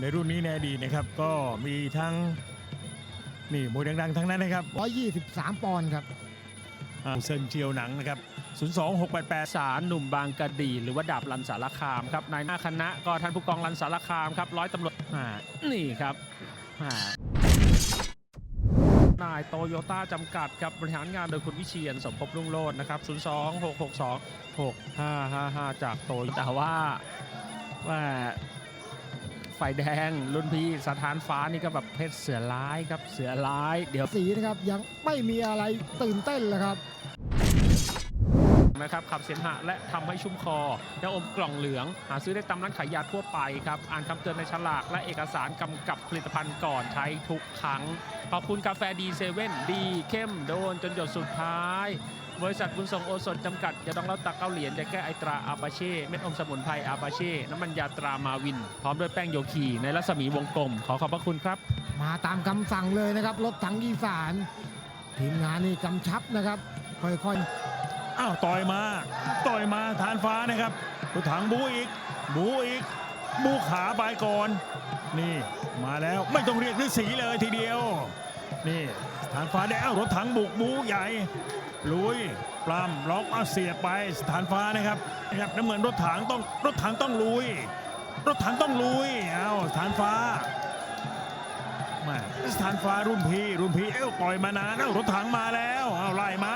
ในรุ่นนี้ในอดีตนะครับ ก็มีทั้งนี่มวยดังๆ ทั้งนั้นนะครับ123 ปอนด์ครับ อ่าเซินเจียวหนังนะครับ 02688 สารหนุ่มบางกะดี หรือว่าดาบรันสารคามครับนายหน้าคณะก็ท่านผู้กองรันสารคามครับร้อยตำรวจอ่านี่ครับอ่านายโตโยต้าจำกัดครับบริหารงานโดยคุณวิเชียนสมภพรุ่งโรจน์นะครับ 02 662 6555 จากโตโยแต่ว่า ว่าไฟแดงรุ่นพี่สถานฟ้านี่ก็แบบเพชรเสือร้ายครับเสือร้าย เดี๋ยวสีนะครับยังไม่มีอะไรตื่นเต้นเลยครับนะครับขับเสมหะและทำให้ชุ่มคอยาอมกล่องเหลือง หาซื้อได้ตามร้านขายยาทั่วไปครับ อ่านคำเตือนในฉลากและเอกสารกำกับผลิตภัณฑ์ก่อนใช้ทุกครั้ง ขอบคุณกาแฟดีเซเว่นดีเข้มโดนจนหยดสุดท้าย บริษัทบุญส่งโอสถจำกัดยาดองเหล้าตักเก้าเหรียญยาแก้ไอตราอาปาเช่เม็ดอมสมุนไพรอาปาเช่น้ำมันยาตรามาวิน พร้อมด้วยแป้งโยคีในรัศมีวงกลม ขอขอบพระคุณครับ มาตามคำสั่งเลยนะครับรถถังอีสาน ทีมงานนี่กำชับนะครับ ค่อยอ้าวต่อยมา ต่อยมาฐานฟ้านะครับรถถังบูอีก บูอีก บูขาไปก่อน นี่มาแล้วไม่ต้องเรียกฤาษีเลยทีเดียว นี่ฐานฟ้าได้เอ้ารถถังบุกบูใหญ่ ลุยปล้ำล็อกเอาเสียไปฐานฟ้านะครับนะครับน้ำเงินรถถังต้องรถถังต้องลุย รถถังต้องลุยเอาฐานฟ้ามาฐานฟ้ารุ่นพี่รุ่นพี่เอ้าปล่อยมานานเอ้ารถถังมาแล้วเอาไล่มา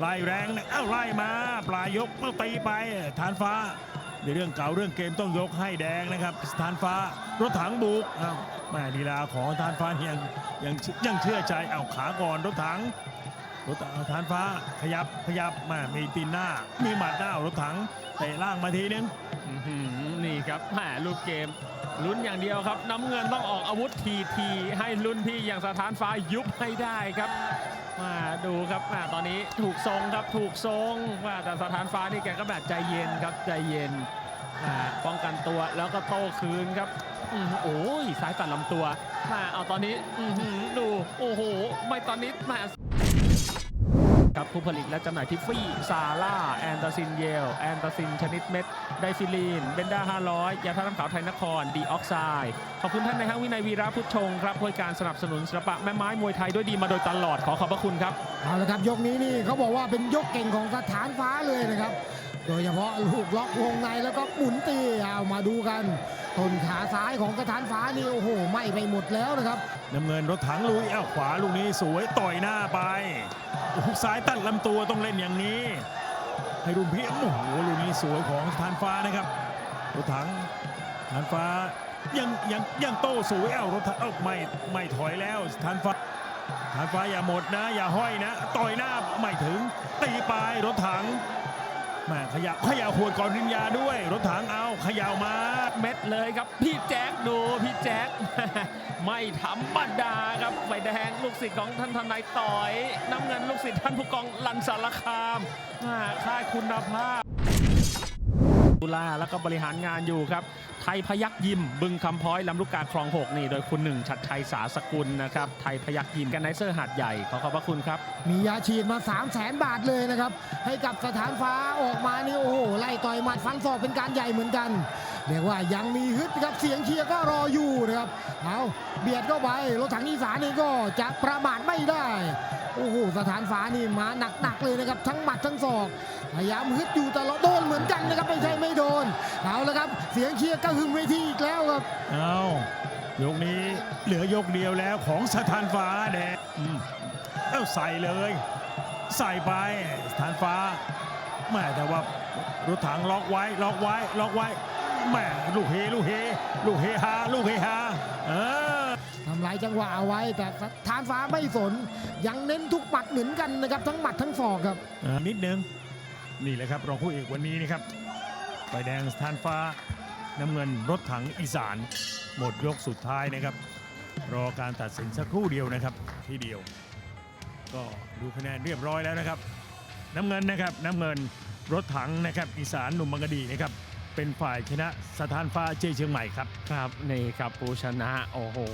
ไล่แรงเอ้าไล่มาปลายยกก็ตีไปฐานฟ้า ในเรื่องเก่าเรื่องเกมต้องยกให้แดงนะครับสถานฟ้ารถถังบุกอ้าแม่ลีลาของสถานฟ้ายังยังยังเชื่อใจเอาขาก่อนรถถังรถถังฐานฟ้าขยับขยับมามีตีนหน้า มีหมัดหน้ารถถังเตะล่างมาทีนึง นี่ครับแหมรูปเกมลุ้นอย่างเดียวครับ น้ำเงินต้องออกอาวุธทีทีให้รุ่นพี่อย่างสถานฟ้ายุบให้ได้ครับมาดูครับมาตอนนี้ถูกทรงครับถูกทรงมาแต่สถานฟ้านี่แกก็แบบใจเย็นครับใจเย็นป้องกันตัวแล้วก็โต้คืนครับอโอ้ยสายตัดลำตัวมาเอาตอนนี้ดูโอ้โห ไม่ตอนนี้มา ครับผู้ผลิตและจำหน่ายทิฟฟี่ ซาร่า แอนตาซินเยล แอนตาซินชนิดเม็ด ไดฟิลีน เบนด้า 500 ยาท่าน้ำขาวไทยนคร ดีออกไซด์ ขอบคุณท่านในห้างวินัยวีระพุทธชงครับบริการสนับสนุนศิลปะแม่ไม้มวยไทยด้วยดีมาโดยตลอด ขอขอบพระคุณครับ เอาละครับยกนี้นี่เขาบอกว่าเป็นยกเก่งของสถานฟ้าเลยนะครับ โดยเฉพาะลูกล็อกวงในแล้วก็หมุนตีเอามาดูกัน ต้นขาซ้ายของสถานฟ้านี่โอ้โหไหม่ไปหมดแล้วนะครับน้ำเงินรถถังลุยเอ้าขวาลูกนี้สวยต่อยหน้าไปหุกซ้ายตัดลำตัวต้องเล่นอย่างนี้ ให้รุ่นพี่โอ้โหลูกนี้สวยของทานฟ้านะครับ รถถังทานฟ้ายังยังยังโต้สวยเอ้ารถถังเอ้าไม่ไม่ถอยแล้วทานฟ้าทานฟ้าอย่าหมดนะ อย่าห้อยนะ ต่อยหน้าไม่ถึงตีปลายรถถัง มาขยับขยับขวดก่อนริญญาด้วย รถถังเอาขยะมาเม็ดเลยครับ พี่แจ๊คดูพี่แจ๊คไม่ธรรมดาครับไฟแดงลูกศิษย์ของท่านทนายต่อย น้ำเงินลูกศิษย์ท่านผู้กองลันสารคามอ่าค่ายคุณภาพตุลาแล้วก็บริหารงานอยู่ครับ ไทยพยักยิม บึงคำพ้อยลำลูกกาคลอง6นี่ โดยคุณหนึ่งชัดชัยสาสกุลนะครับ ไทยพยักยิมกันไนเซอร์หาดใหญ่ ขอขอบพระคุณครับ มียาฉีดมา 3 0 0แสนบาทเลยนะครับ ให้กับสถานฟ้าออกมานี่โอ้โหไล่ต่อยหมัดฟันศอกเป็นการใหญ่เหมือนกัน เรียกว่ายังมีฮึดครับเสียงเชียร์ก็รออยู่นะครับเอาเบียดเข้าไปรถถังอีสานนี่ก็จะประมาทไม่ได้โอ้โหสถานฟ้านี่มาหนักๆเลยนะครับ ทั้งหมัดทั้งศอกพยายามฮึดอยู่แต่ละโดนเหมือนกันนะครับไม่ใช่ไม่โดนเอาละครับ เสียงเชียร์ก็หึมเวทีอีกแล้วครับเอายกนี้เหลือยกเดียวแล้วของสถานฟ้าแดงเอ้าใส่เลย ใส่ไปสถานฟ้าแม่แต่ว่ารถถังล็อกไว้ล็อกไว้ล็อกไว้ แม่ลูกเฮลูกเฮลูกเฮฮาลูกเฮฮาเออทำลายจังหวะเอาไว้แต่ทานฟ้าไม่สน ยังเน้นทุกหมัดเหมือนกันนะครับ ทั้งหมัดทั้งศอกครับอ่านิดนึงนี่แหละครับรองคู่เอกวันนี้นะครับไฟแดงสถานฟ้าน้ำเงินรถถังอีสาน หมดยกสุดท้ายนะครับ รอการตัดสินสักครู่เดียวนะครับทีเดียว ก็ดูคะแนนเรียบร้อยแล้วนะครับ น้ำเงินนะครับน้ำเงินรถถังนะครับอีสานหนุ่มบางกะดีนะครับ เป็นฝ่ายชนะสถานฟ้าเจเชียงใหม่ครับ ครับนี่ครับผู้ชนะ โอ้โห